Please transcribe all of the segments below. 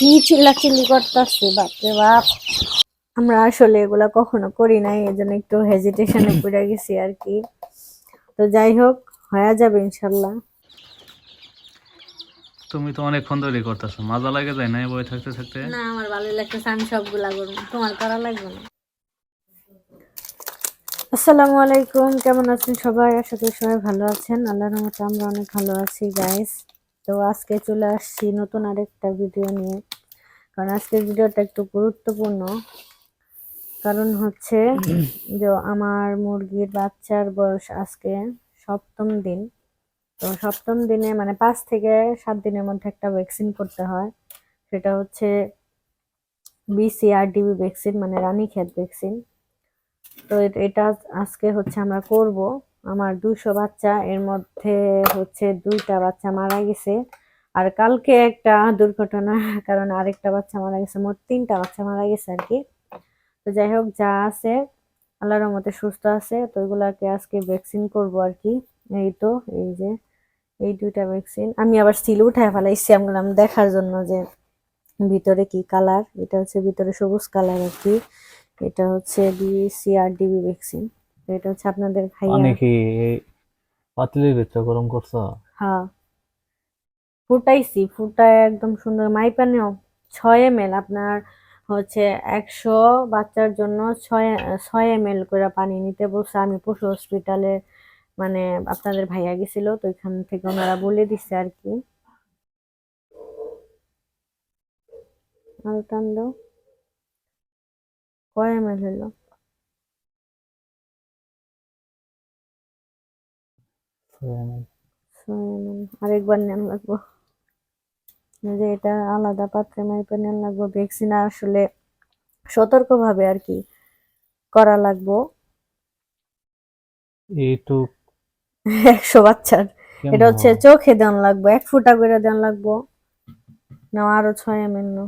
কি চিল্লাচিল্লি করতেছে বাপরে বাপ। আমরা আসলে এগুলা কখনো করি নাই এজন্য একটু হেজিটেশনে পড়ে গেছি আর কি। তো যাই হোক হয়ে যাবে ইনশাল্লাহ। তুমি তো অনেকক্ষণ ধরে করতেছো মজা লাগে যায় না বই থাকতে থাকতে? না আমার ভালো লাগতেছে আমি সবগুলা করব। তোমার করা লাগবে না? আসসালামু আলাইকুম কেমন আছেন সবাই? আশা করি সবাই ভালো আছেন। আল্লাহর রহমতে আমরা অনেক ভালো আছি গাইস তো আজকে চলে আসছি নতুন আরেকটা ভিডিও নিয়ে। কারণ আজকের ভিডিওটা একটু গুরুত্বপূর্ণ। কারণ হচ্ছে যে আমার মুরগির বাচ্চার বয়স আজকে সপ্তম দিন। তো সপ্তম দিনে মানে পাঁচ থেকে সাত দিনের মধ্যে একটা ভ্যাকসিন করতে হয়। সেটা হচ্ছে বিসিআরডিবি ভ্যাকসিন মানে রানীক্ষেত ভ্যাকসিন তো এটা আজকে হচ্ছে আমরা করব। আমার দুশো বাচ্চা, এর মধ্যে হচ্ছে দুইটা বাচ্চা মারা গেছে। আর কালকে একটা দুর্ঘটনা কারণ আরেকটা বাচ্চা মারা গেছে মোট তিনটা বাচ্চা মারা গেছে আর কি। তো যাই হোক যা আছে আল্লাহর রহমতে সুস্থ আছে তো এগুলাকে আজকে ভ্যাকসিন করব আর কি। এই তো এই যে এই দুইটা ভ্যাকসিন আমি আবার সিল উঠায় ফেলাইছি আমি বললাম দেখার জন্য যে ভিতরে কি কালার এটা হচ্ছে ভিতরে সবুজ কালার আর কি। এটা হচ্ছে ডিসি আর ডিবি ভ্যাকসিন এটা হচ্ছে আপনাদের ভাইয়া। অনেকে পাতিলের ভিতরে গরম করছ? হ্যাঁ। ফুটাইছি ফুটায় একদম সুন্দর মাইপানেও ছয় এম এল আপনার হচ্ছে একশো বাচ্চার জন্য ছয় ছয় এম এল করে পানি নিতে বলছে। আমি পশু হসপিটালে মানে আপনাদের ভাইয়া গেছিল তো এখান থেকে ওনারা বলে দিচ্ছে আর কি। আরও টান দাও। কয় এম এল হলো আরেকবার নেন লাগবো। যে এটা আলাদা পাত্রে মাইপে নেন লাগবো ভ্যাকসিন আসলে সতর্কভাবে আর কি করা লাগবো। একশো বাচ্চার। এটা হচ্ছে চোখে দেন লাগবো এক ফুটা করে দেন লাগবো। না আরও ছয় এম এল না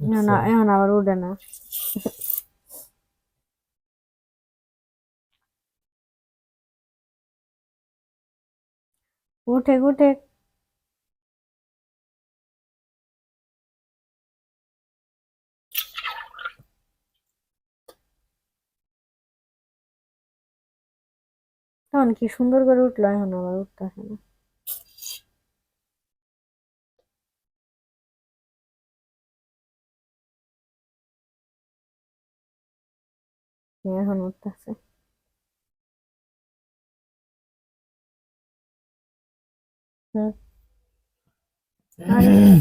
না না এখন আবার উঠে না। উঠে উঠে। তখন কি সুন্দর করে উঠল? এখন আবার উঠতেছে না। এখন উঠতেছে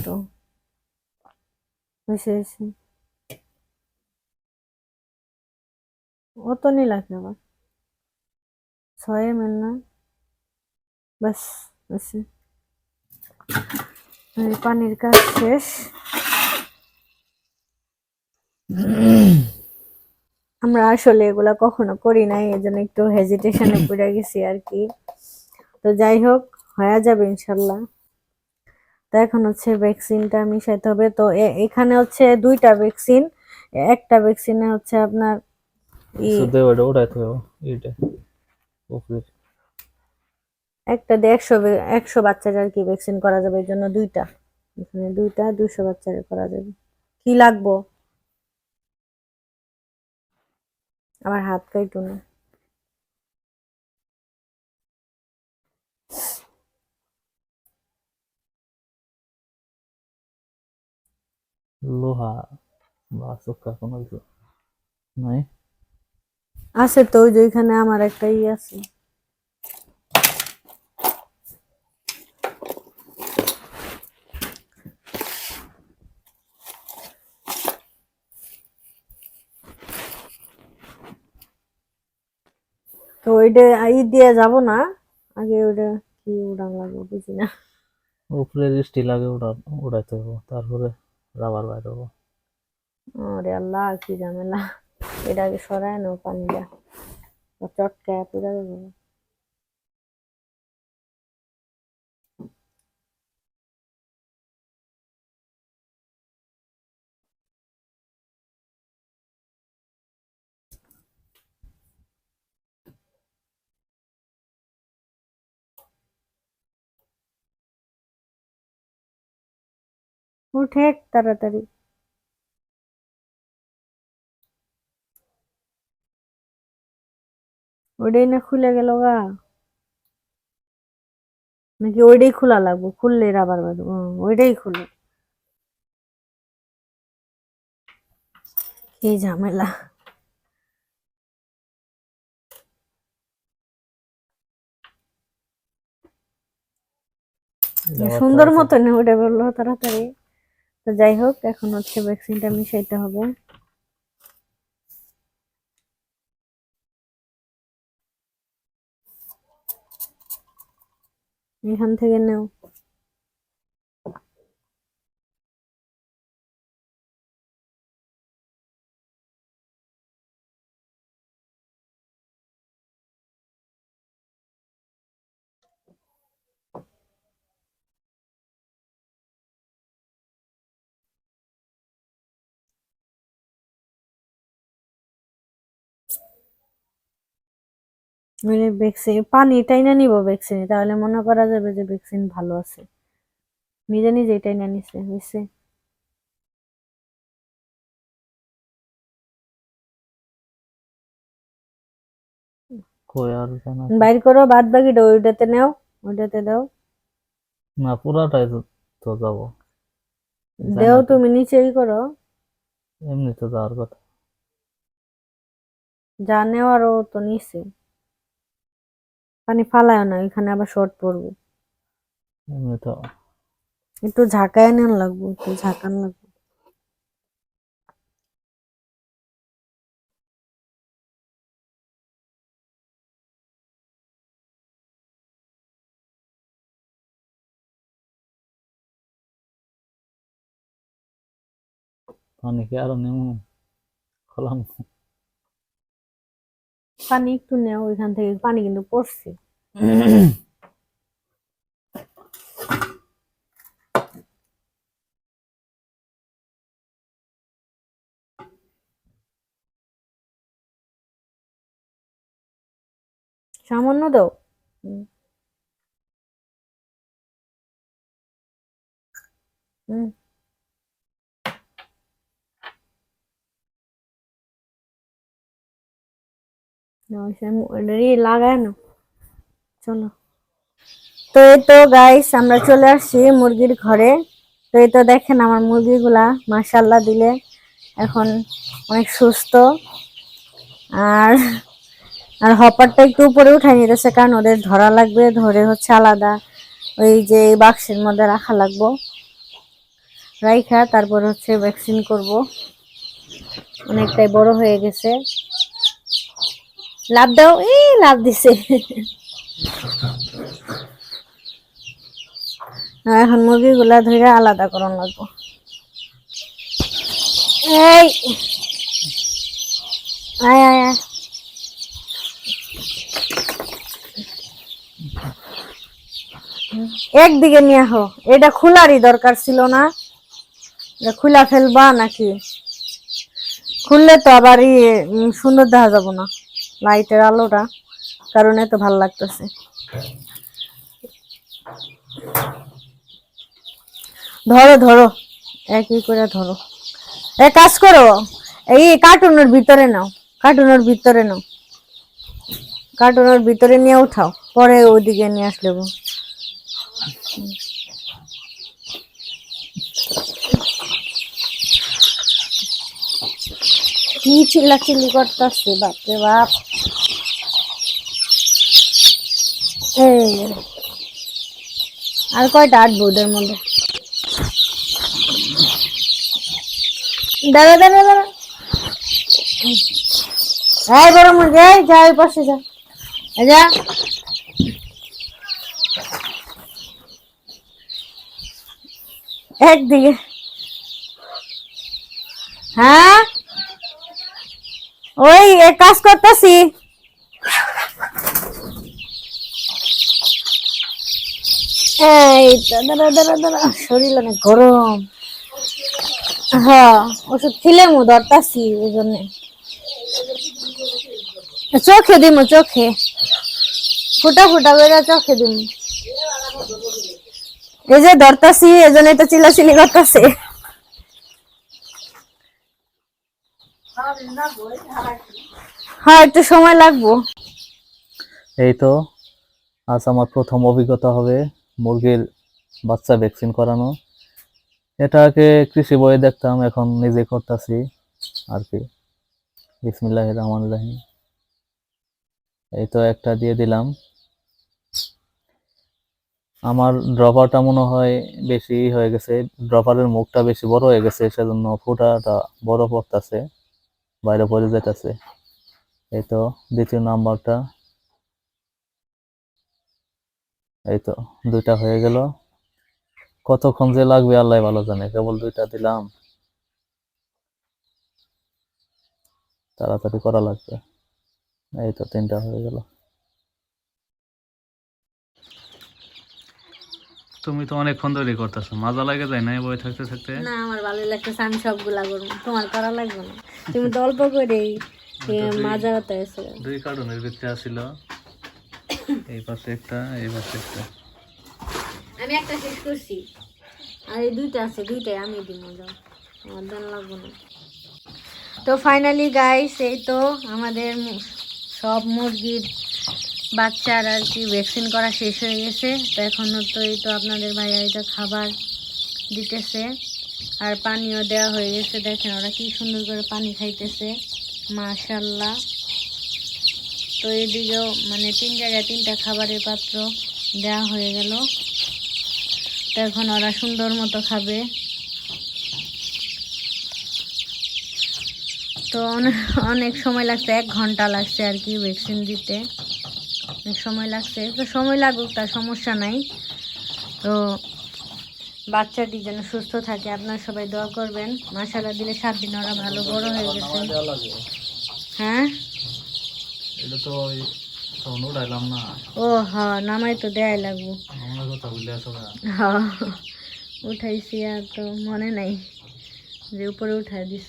তো হয়েছে হয়েছে আবার ছয় এম এল না বাস হয়েছে এই পানির কাজ শেষ আমরা আসলে এগুলা কখনো করি নাই এজন্য একটু হেজিটেশনে পড়ে গেছি আর কি তো যাই হোক হয়ে যাবে ইনশাল্লাহ। তো এখন হচ্ছে ভ্যাকসিনটা মিশাইতে হবে। তো এখানে হচ্ছে দুইটা ভ্যাকসিন একটা ভ্যাকসিনে হচ্ছে আপনার একটা দিয়ে একশো একশো বাচ্চার আর কি ভ্যাকসিন করা যাবে এর জন্য দুইটা। এখানে দুইটা দুইশো বাচ্চার করা যাবে। কি লাগবো? আমার হাত কাইটু না। লোহা বা চোখা কোনো কিছু নাই। আছে তো ওই যে ওইখানে আমার একটা ই আছে। তো ওইটা ই দিয়ে যাব না। আগে ওইটা কি উড়ান লাগবে বুঝি না। উপরে স্টিল আগে ওটা ওটাইতে হবে। তারপরে রাবার বাইর হব। আরে আল্লাহ কি জামেলা এটা আগে সরায় নাও পানিটা। চটকায় পুরা উঠে তাড়াতাড়ি। ওইটাই না খুলে গেল গা। নাকি ওইটাই খোলা লাগবো? খুললে রাবার বাঁধবো হুম, ওইটাই খুলে। কি ঝামেলা। সুন্দর মতন উঠে বলল তাড়াতাড়ি। তো যাই হোক এখন হচ্ছে ভ্যাকসিনটা মিশাইতে হবে। এখান থেকে নেও। মানে ভ্যাকসিন পানি টাইনা নিব ভ্যাকসিনে তাহলে মনে করা যাবে যে ভ্যাকসিন ভালো আছে। নিজে নিজেই টাইনা নিছে হয়েছে বাইর করো বাদ বাকিটা ওইটাতে নাও ওইটাতে দাও। না পুরাটাই তো যাব। দেও তুমি নিচেই করো। এমনি তো যাওয়ার কথা। যা নেওয়ারও তো নিচে পানি ফালায় না এখানে আবার শর্ট পড়বে। তো। একটু ঝাঁকায় নেন লাগবে একটু ঝাঁকান লাগবে। পানি কি আরও নেমু? খোলাম। পানি একটু নেও ওইখান থেকে পানি কিন্তু পড়ছে। সামান্য দাও। হুম। হুম নাও, সে মু- ওটারই লাগায় না চলো তো এই তো গাইস আমরা চলে আসছি মুরগির ঘরে। তো এই তো দেখেন আমার মুরগিগুলা মাশাল্লাহ দিলে এখন অনেক সুস্থ। আর আর হপারটা একটু উপরে উঠাই নিতেছে কারণ ওদের ধরা লাগবে ধরে হচ্ছে আলাদা। ওই যে বাক্সের মধ্যে রাখা লাগবো। রাইখা তারপর হচ্ছে ভ্যাকসিন করব। অনেকটাই বড় হয়ে গেছে। লাভ দাও, এই লাভ দিছে। এখন মুরগিগুলা ধরে আলাদা করন লাগবো। এই। আয় আয় আয়। একদিকে নিয়ে আহ, এটা খোলারই দরকার ছিল না। খুলা ফেলবা নাকি? খুললে তো আবার ই সুন্দর দেখা যাব না। লাইটের আলোটা, কারণে তো ভালো লাগতেছে। ধরো ধরো, একই করে ধরো। এক কাজ করো। এই কার্টুনের ভিতরে নাও, কার্টুনের ভিতরে নাও। কার্টুনের ভিতরে নিয়ে উঠাও, পরে ওইদিকে নিয়ে আসলে কি চিল্লি করতেছে, বাপরে বাপ এই আর কয়টা? আটবো ওদের মধ্যে। দাঁড়া দাঁড়া দাঁড়া। এই বড় মুরগি এই যা ওই পাশে যা। এই যা। একদিকে। হ্যাঁ? ওই, এক কাজ করতেছি। এই দাদা দাঁড়া দাঁড়া শরীর অনেক গরম। হ্যাঁ ওষুধ ছিলে মু দরতাছি ওই জন্য চোখে দিমু, চোখে। ফুটা ফুটা বেড়া চোখে দিমু। এই যে ধরতাছি, এই তো চিলাচিলি করতেছে। হ্যাঁ একটু সময় লাগবো। এই তো, আজ আমার প্রথম অভিজ্ঞতা হবে। মুরগির বাচ্চা ভ্যাকসিন করানো। এটা আগে কৃষি বইয়ে দেখতাম, এখন নিজে করতেছি আর কি। বিসমিল্লাহ রহমান রাহিম। এই তো একটা দিয়ে দিলাম। আমার ড্রপারটা মনে হয় বেশি হয়ে গেছে। ড্রপারের মুখটা বেশি বড় হয়ে গেছে, সেজন্য ফুটাটা বড় পড়তেছে, বাইরে পড়ে যেতেছে। এই তো দ্বিতীয় নাম্বারটা। এই তো দুইটা হয়ে গেল। কতক্ষণ যে লাগবে আল্লাহ ভালো জানে। কেবল দুইটা দিলাম। তাড়াতাড়ি করা লাগবে। এই তো তিনটা হয়ে গেল। তুমি তো অনেকক্ষণ ধরে করতেছো। মজা লাগে যায় না বই থাকতে থাকতে? না আমার ভালো লাগতেছে। আমি সবগুলা করব। তোমার করা লাগবে না। তুমি তো অল্প করেই মাজা হতে এসে দুই কার্টুনের ভিতরে আসিল এই পাশে একটা, এই পাশে একটা। আমি একটা শেষ করছি। আর এই দুইটা আছে, দুইটাই আমি দিব আমার দেন লাগবে না। তো ফাইনালি গাইস এই তো আমাদের সব মুরগির বাচ্চার আর কি ভ্যাকসিন করা শেষ হয়ে গেছে। তো এখনও তো এই তো আপনাদের ভাইয়া তো খাবার দিতেছে। আর পানিও দেওয়া হয়ে গেছে। দেখেন ওরা কি সুন্দর করে পানি খাইতেছে। মাশাল্লাহ তো এদিকেও মানে তিন জায়গায় তিনটা খাবারের পাত্র দেওয়া হয়ে গেল। তো এখন ওরা সুন্দর মতো খাবে। তো অনেক অনেক সময় লাগছে এক ঘণ্টা লাগছে আর কি ভ্যাকসিন দিতে। অনেক সময় লাগছে তো সময় লাগুক তার সমস্যা নাই। তো বাচ্চাটি যেন সুস্থ থাকে আপনার সবাই দোয়া করবেন। মাসালা দিলে সাত দিন ওরা ভালো বড় হয়ে গেছে। হ্যাঁ? এটা তো তখন উঠাইলাম না। ও হ নামাই তো দেয়াই লাগবো। আমার কথা বলে আসো হ্যাঁ উঠাইছি আর তো মনে নাই যে উপরে উঠাই দিছ।